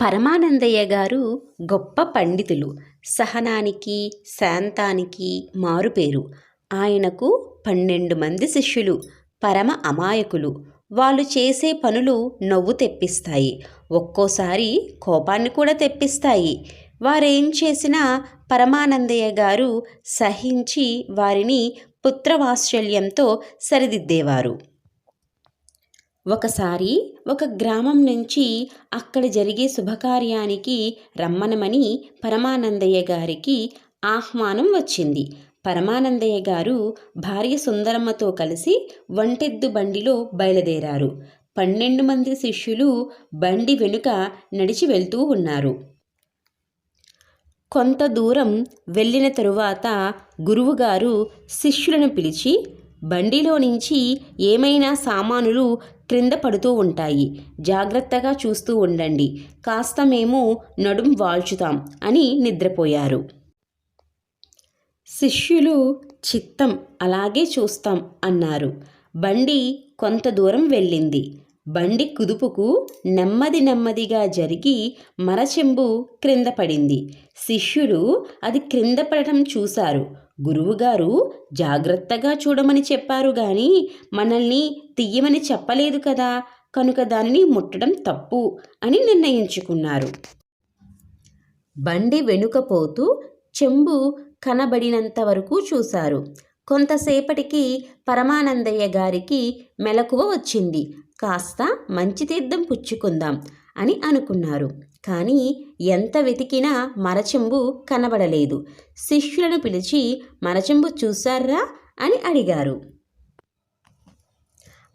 పరమానందయ్య గారు గొప్ప పండితులు. సహనానికి శాంతానికి మారుపేరు. ఆయనకు పన్నెండు మంది శిష్యులు పరమ అమాయకులు. వాళ్ళు చేసే పనులు నవ్వు తెప్పిస్తాయి. ఒక్కోసారి కోపాన్ని కూడా తెప్పిస్తాయి. వారేం చేసినా పరమానందయ్య గారు సహించి వారిని పుత్రవాత్సల్యంతో సరిదిద్దేవారు. ఒకసారి ఒక గ్రామం నుంచి అక్కడ జరిగే శుభకార్యానికి రమ్మనమని పరమానందయ్య గారికి ఆహ్వానం వచ్చింది. పరమానందయ్య గారు భార్య సుందరమ్మతో కలిసి వంటెద్దు బండిలో బయలుదేరారు. పన్నెండు మంది శిష్యులు బండి వెనుక నడిచి వెళ్తూ ఉన్నారు. కొంత దూరం వెళ్ళిన తరువాత గురువుగారు శిష్యులను పిలిచి బండిలో నుంచి ఏమైనా సామానులు క్రింద పడుతూ ఉంటాయి. జాగ్రత్తగా చూస్తూ ఉండండి. కాస్త మేము నడుం వాల్చుతాం అని నిద్రపోయారు. శిష్యులు చిత్తం అలాగే చూస్తాం అన్నారు. బండి కొంత దూరం వెళ్ళింది. బండి కుదుపుకు నెమ్మది నెమ్మదిగా జరిగి మరచెంబు క్రింద పడింది. శిష్యులు అది క్రింద పడటం చూశారు. గురువుగారు జాగ్రత్తగా చూడమని చెప్పారు గాని మనల్ని తీయమని చెప్పలేదు కదా కనుక దానిని ముట్టడం తప్పు అని నిర్ణయించుకున్నారు. బండి వెనుకపోతూ చెంబు కనబడినంత వరకు చూశారు. కొంతసేపటికి పరమానందయ్య గారికి మెలకువ వచ్చింది. కాస్త మంచి తీర్థం పుచ్చుకుందాం అని అనుకున్నారు. కానీ ఎంత వెతికినా మరచెంబు కనబడలేదు. శిష్యులను పిలిచి మరచెంబు చూశారా? అని అడిగారు.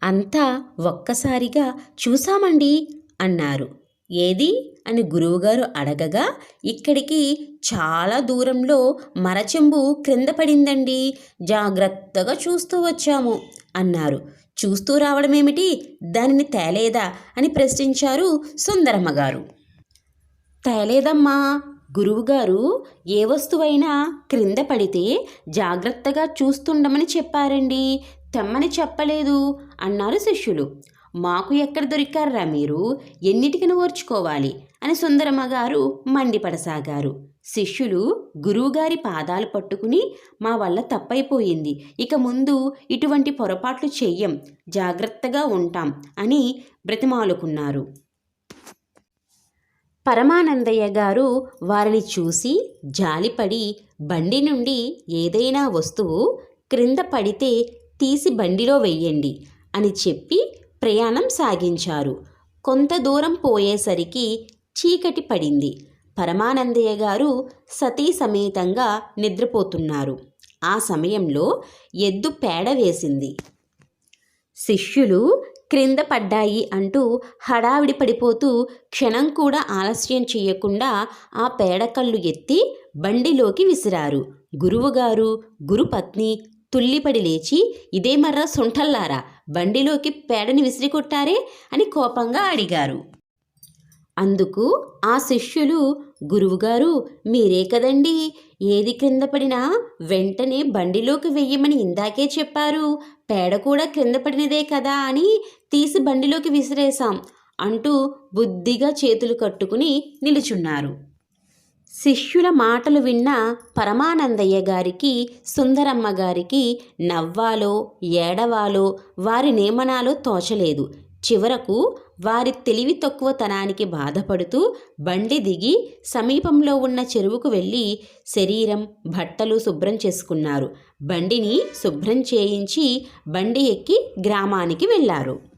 అంతా ఒక్కసారిగా చూసామండి అన్నారు. ఏది? అని గురువుగారు అడగగా ఇక్కడికి చాలా దూరంలో మరచెంబు క్రింద పడిందండి. జాగ్రత్తగా చూస్తూ వచ్చాము అన్నారు. చూస్తూ రావడమేమిటి? దానిని తేలేదా? అని ప్రశ్నించారు సుందరమ్మ గారు తేలేదమ్మా గురువుగారు ఏ వస్తువైనా క్రింద పడితే జాగ్రత్తగా చూస్తుండమని చెప్పారండి. తెమ్మని చెప్పలేదు అన్నారు శిష్యులు. మాకు ఎక్కడ దొరికారా మీరు? ఎన్నిటికను ఓర్చుకోవాలి అని సుందరమ్మ గారు మండిపడసాగారు. శిష్యులు గురువుగారి పాదాలు పట్టుకుని మా వల్ల తప్పైపోయింది. ఇక ముందు ఇటువంటి పొరపాట్లు చెయ్యం. జాగ్రత్తగా ఉంటాం అని బ్రతిమాలుకున్నారు. పరమానందయ్య గారు వారిని చూసి జాలిపడి బండి నుండి ఏదైనా వస్తువు క్రింద పడితే తీసి బండిలో వెయ్యండి అని చెప్పి ప్రయాణం సాగించారు. కొంత దూరం పోయేసరికి చీకటి పడింది. పరమానందయ్య గారు సతీ సమేతంగా నిద్రపోతున్నారు. ఆ సమయంలో ఎద్దు పేడ వేసింది. శిష్యులు క్రింద పడ్డాయి అంటూ హడావిడి పడిపోతూ క్షణం కూడా ఆలస్యం చేయకుండా ఆ పేడకళ్ళు ఎత్తి బండిలోకి విసిరారు. గురువుగారు గురుపత్ని తుల్లిపడి లేచి ఇదేమర్రా సుంఠల్లారా బండిలోకి పేడని విసిరికొట్టారే అని కోపంగా అడిగారు. అందుకు ఆ శిష్యులు గురువుగారు మీరే కదండి ఏది క్రింద పడినా వెంటనే బండిలోకి వెయ్యమని ఇందాకే చెప్పారు. పేడ కూడా క్రింద పడినదే కదా అని తీసి బండిలోకి విసిరేశాం అంటూ బుద్ధిగా చేతులు కట్టుకుని నిలుచున్నారు. శిష్యుల మాటలు విన్న పరమానందయ్య గారికి సుందరమ్మ గారికి నవ్వాలో ఏడవాలో వారి నియమనాలో తోచలేదు. చివరకు వారి తెలివి తక్కువతనానికి బాధపడుతూ బండి దిగి సమీపంలో ఉన్న చెరువుకు వెళ్ళి శరీరం బట్టలు శుభ్రం చేసుకున్నారు. బండిని శుభ్రం చేయించి బండి ఎక్కి గ్రామానికి వెళ్ళారు.